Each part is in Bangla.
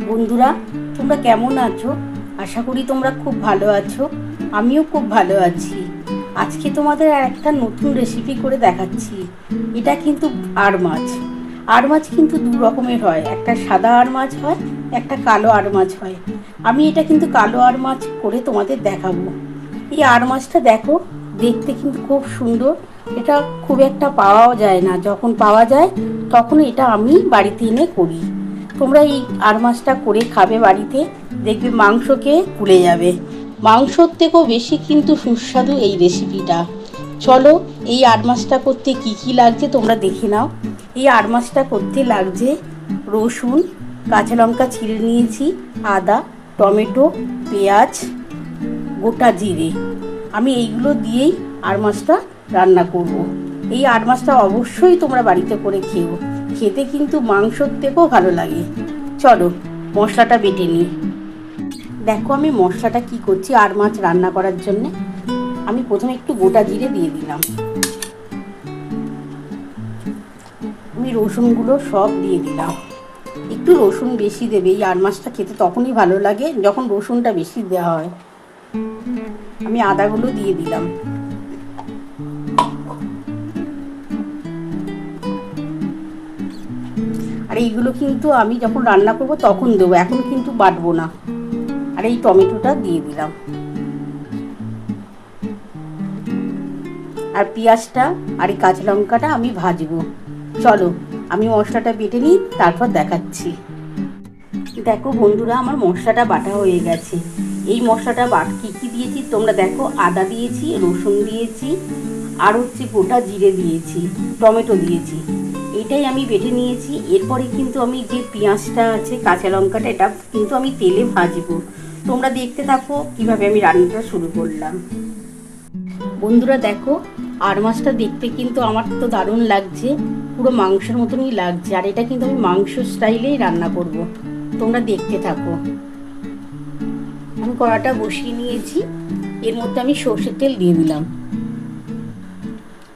বন্ধুরা, তোমরা কেমন আছো? আশা করি তোমরা খুব ভালো আছো। আমিও খুব ভালো আছি। আজকে তোমাদের আর একটা নতুন রেসিপি করে দেখাচ্ছি। এটা কিন্তু আর মাছ। আর মাছ কিন্তু দু রকমের হয়। একটা সাদা আর মাছ হয়, একটা কালো আর মাছ হয়। আমি এটা কিন্তু কালো আর মাছ করে তোমাদের দেখাবো। এই আর মাছটা দেখো, দেখতে কিন্তু খুব সুন্দর। এটা খুব একটা পাওয়াও যায় না। যখন পাওয়া যায়, তখন এটা আমি বাড়িতে এনে করি। তোমরা এই আর মাছটা করে খাবে বাড়িতে, দেখবে মাংসকে ভুলে যাবে। মাংসর থেকেও বেশি কিন্তু সুস্বাদু এই রেসিপিটা চলো, এই আর মাছটা করতে কি কি লাগছে তোমরা দেখে নাও। এই আর মাছটা করতে লাগছে রসুন, কাঁচা লঙ্কা ছিঁড়ে নিয়েছি, আদা, টমেটো, পেঁয়াজ, গোটা জিরে। আমি এইগুলো দিয়েই আর মাছটা রান্না করব। এই আর মাছটা অবশ্যই তোমরা বাড়িতে করে খেও খেতে কিন্তু মাংসর থেকেও ভালো লাগে। চলো, মশলাটা বেটে নিই। দেখো আমি মশলাটা কি করছি আর মাছ রান্না করার জন্যে। আমি প্রথমে একটু গোটা জিরে দিয়ে দিলাম। আমি রসুনগুলো সব দিয়ে দিলাম। একটু রসুন বেশি দেবে, এই আর মাছটা খেতে তখনই ভালো লাগে, যখন রসুনটা বেশি দেওয়া হয়। আমি আদাগুলো দিয়ে দিলাম। এইগুলো কিন্তু আমি যখন রান্না করব তখন দেবো, এখন কিন্তু বাটবো না। আর এই টমেটোটা দিয়ে দিলাম। আর পেঁয়াজটা আর এই কাঁচা লঙ্কাটা আমি ভাজবো। চলো, আমি মশলাটা বেটে নিই, তারপর দেখাচ্ছি। দেখো বন্ধুরা, আমার মশলাটা বাটা হয়ে গেছে। এই মশলাটা বাট কী কী দিয়েছি তোমরা দেখো, আদা দিয়েছি, রসুন দিয়েছি, আর হচ্ছে গোটা জিরে দিয়েছি, টমেটো দিয়েছি। এটাই আমি বেটে নিয়েছি। এরপরে কিন্তু আমি যে পেঁয়াজটা আছে, কাঁচা লঙ্কাটা, এটা কিন্তু আমি তেলে ভাজবো। তোমরা দেখতে থাকো কীভাবে আমি রান্নাটা শুরু করলাম। বন্ধুরা দেখো, আর মাছটা দেখতে কিন্তু আমার তো দারুণ লাগছে। পুরো মাংসের মতনই লাগছে। আর এটা কিন্তু আমি মাংস স্টাইলেই রান্না করব। তোমরা দেখতে থাকো। আমি কড়াটা বসিয়ে নিয়েছি। এর মধ্যে আমি সর্ষের তেল দিয়ে দিলাম।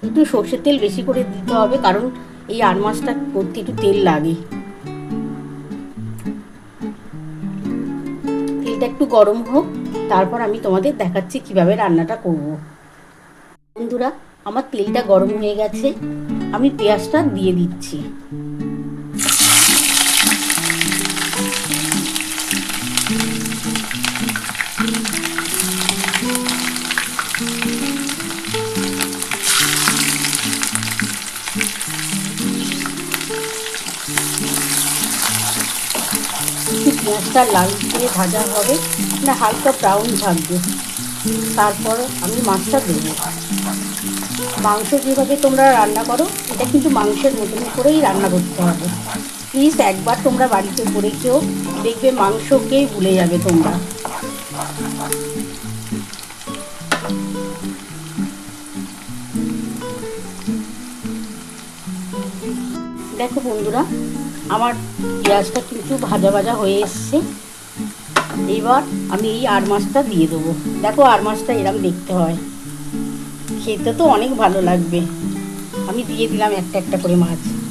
একটু সর্ষের তেল বেশি করে দিতে হবে, কারণ এই আর মাছটা করতে একটু তেল লাগে। তেলটা একটু গরম হোক, তারপর আমি তোমাদের দেখাচ্ছি কীভাবে রান্নাটা করব। বন্ধুরা, আমার তেলটা গরম হয়ে গেছে, আমি পেঁয়াজটা দিয়ে দিচ্ছি। পেঁয়াজটা লাল করে ভাজা হবে, না, হালকা ব্রাউন থাকবে তারপর আমি মাছটা দেবো। মাংস যেভাবে তোমরা রান্না করো, এটা কিন্তু মাংসের মতন করেই রান্না করতে হবে। প্লিজ একবার তোমরা বাড়িতে করে কেউ দেখবে মাংসকেই ভুলে যাবে তোমরা। দেখো বন্ধুরা আমার পেঁয়াজটা কিন্তু ভাজা ভাজা হয়ে এসছে। এবার আমি এই আর মাছটা দিয়ে দেবো। দেখো আর মাছটা এরম দেখতে হয়। খেতে তো অনেক ভালো লাগবে। আমি দিয়ে দিলাম একটা একটা করে মাছ।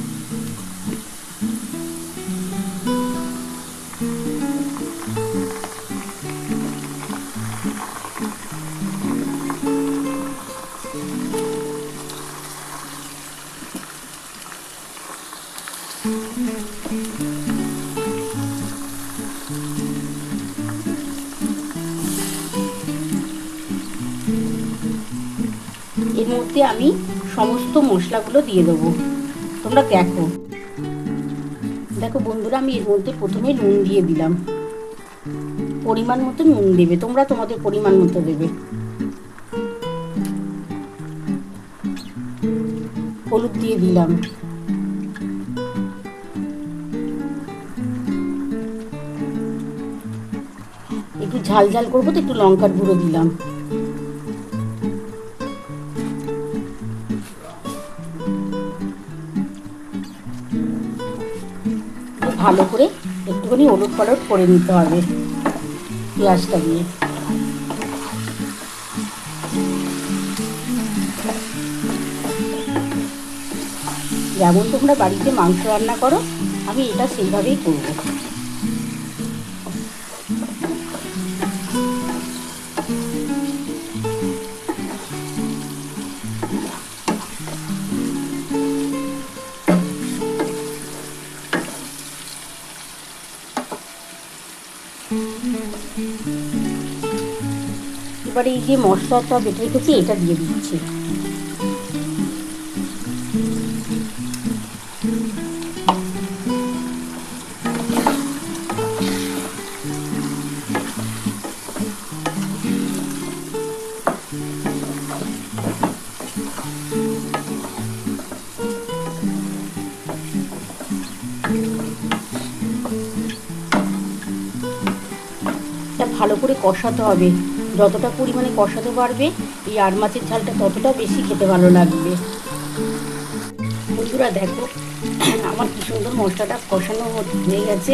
মধ্যে আমি সমস্ত মশলাগুলো দিয়ে দেবো। তোমরা দেখো। দেখো বন্ধুরা, আমি এর মধ্যে প্রথমে নুন দিয়ে দিলাম। পরিমাণ মতো নুন দেবে। তোমরা তোমাদের পরিমাণ মতো দেবে। হলুদ দিয়ে দিলাম। একটু ঝাল ঝাল করব তো, একটু লঙ্কার গুঁড়ো দিলাম। ভালো করে একটুখানি ওলট পালট করে নিতে হবে পেঁয়াজটা দিয়ে। যেমন তোমরা বাড়িতে মাংস রান্না করো, আমি এটা সেইভাবেই করব। এবারে এই যে মশলাটা বেটে রেখেছি এটা দিয়ে দিচ্ছি। ভালো করে কষাতে হবে। যতটা পরিমাণে কষাতে পারবে, এই আর মাছের ঝালটা ততটা বেশি খেতে ভালো লাগবে। বন্ধুরা দেখো, আমার কি সুন্দর মশলাটা কষানো হয়ে গেছে,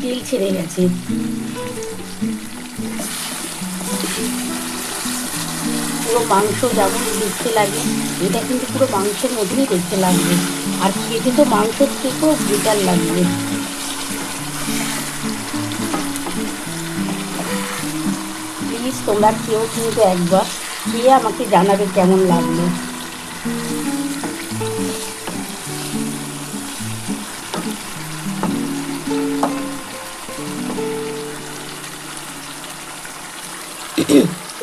তেল ছেড়ে গেছে। পুরো মাংস যেমন দেখতে লাগে, এটা কিন্তু পুরো মাংসের মধ্যেই দেখতে লাগবে। আর খেতে তো মাংসের থেকেও বেটার লাগবে। তোমরা কেউ কিন্তু একবার খেয়ে আমাকে জানাবে কেমন লাগল।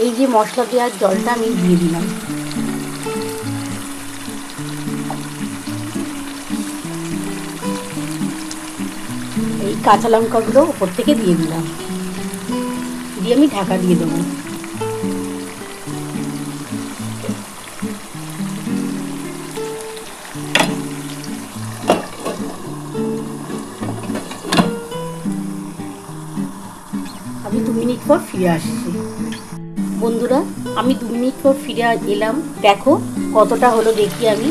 এই যে মশলা দেওয়ার জলটা আমি দিয়ে দিলাম। এই কাঁচা লঙ্কাগুলো ওপর থেকে দিয়ে দিলাম। দিয়ে আমি ঢাকা দিয়ে দেবো। আমি দু মিনিট পর ফিরে আসছি। বন্ধুরা, আমি দু মিনিট পর ফিরে এলাম। দেখো কতটা হলো দেখি আমি।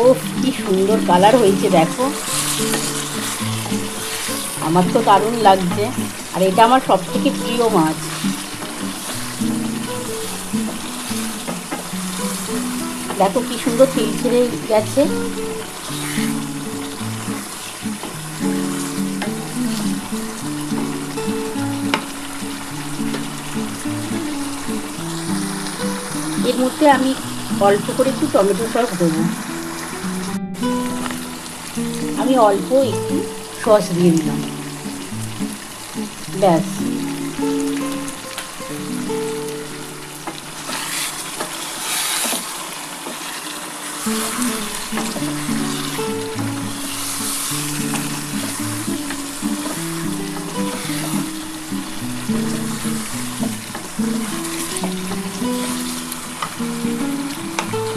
ও কি সুন্দর কালার হয়েছে, দেখো। আমার তো দারুণ লাগছে। আর এটা আমার সব থেকে প্রিয় মাছ। দেখো কি সুন্দর তেল ছেড়ে গেছে। এর মধ্যে আমি অল্প করে একটু টমেটো সস দেবো। আমি অল্প একটু সস দিয়ে দিলাম। ব্যাস।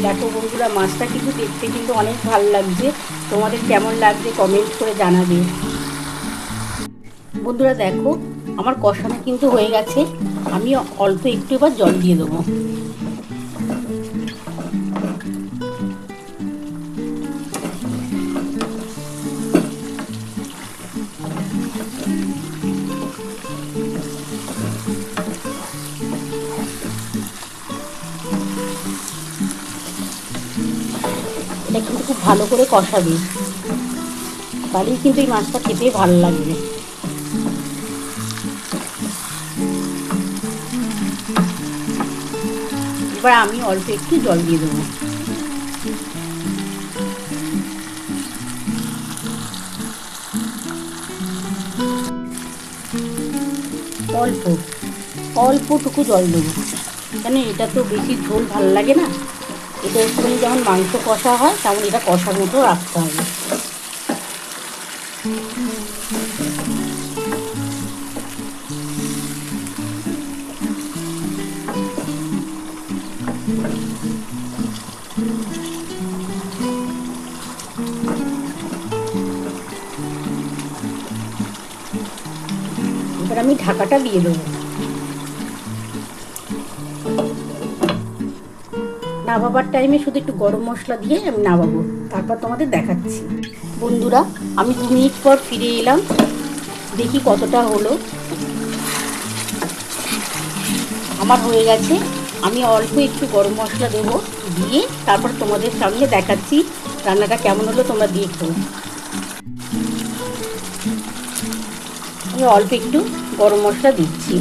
দেখো বন্ধুরা, মাছটা কিন্তু দেখতে কিন্তু অনেক ভালো লাগছে। তোমাদের কেমন লাগছে কমেন্ট করে জানাবে। বন্ধুরা দেখো, আমার কষানো কিন্তু হয়ে গেছে। আমি অল্প একটু এবার জল দিয়ে দেবো। এটা কিন্তু খুব ভালো করে কষাবি। তাহলেই কিন্তু এই মাছটা খেতে ভালো লাগবে। এবার আমি অল্প একটু জল দিয়ে দেবো। অল্প, অল্পটুকু জল দেবো। কেন এটা তো বেশি ঝোল ভালো লাগে না? এটা একটুখানি যেমন মাংস কষা হয়, তেমন এটা কষার মতো রাখতে হবে। এবার আমি ঢাকাটা দিয়ে দেবো। নাবাবার টাইমে শুধু একটু গরম মশলা দিয়ে আমি নাবাবো। তারপর তোমাদের দেখাচ্ছি। বন্ধুরা, আমি দু মিনিট পর ফিরে এলাম। দেখি কতটা হলো। আমার হয়ে গেছে আমি অল্প একটু গরম মশলা দেবো, দিয়ে তারপর তোমাদের সামনে দেখাচ্ছি রান্নাটা কেমন হলো, তোমরা দেখো। আমি অল্প একটু গরম মশলা দিচ্ছি।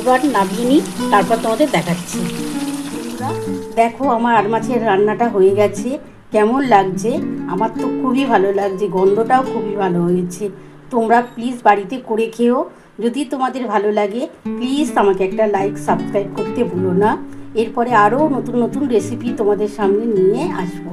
এবার নামিয়ে নিই তারপর তোমাদের দেখাচ্ছি। দেখো আমার আর মাছের রান্নাটা হয়ে গেছে, কেমন লাগছে? আমার তো খুবই ভালো লাগছে, গন্ধটাও খুবই ভালো হয়েছে। তোমরা প্লিজ বাড়িতে করে খেও, যদি তোমাদের ভালো লাগে প্লিজ আমাকে একটা লাইক সাবস্ক্রাইব করতে ভুলো না। এরপরে আরও নতুন নতুন রেসিপি তোমাদের সামনে নিয়ে আসব।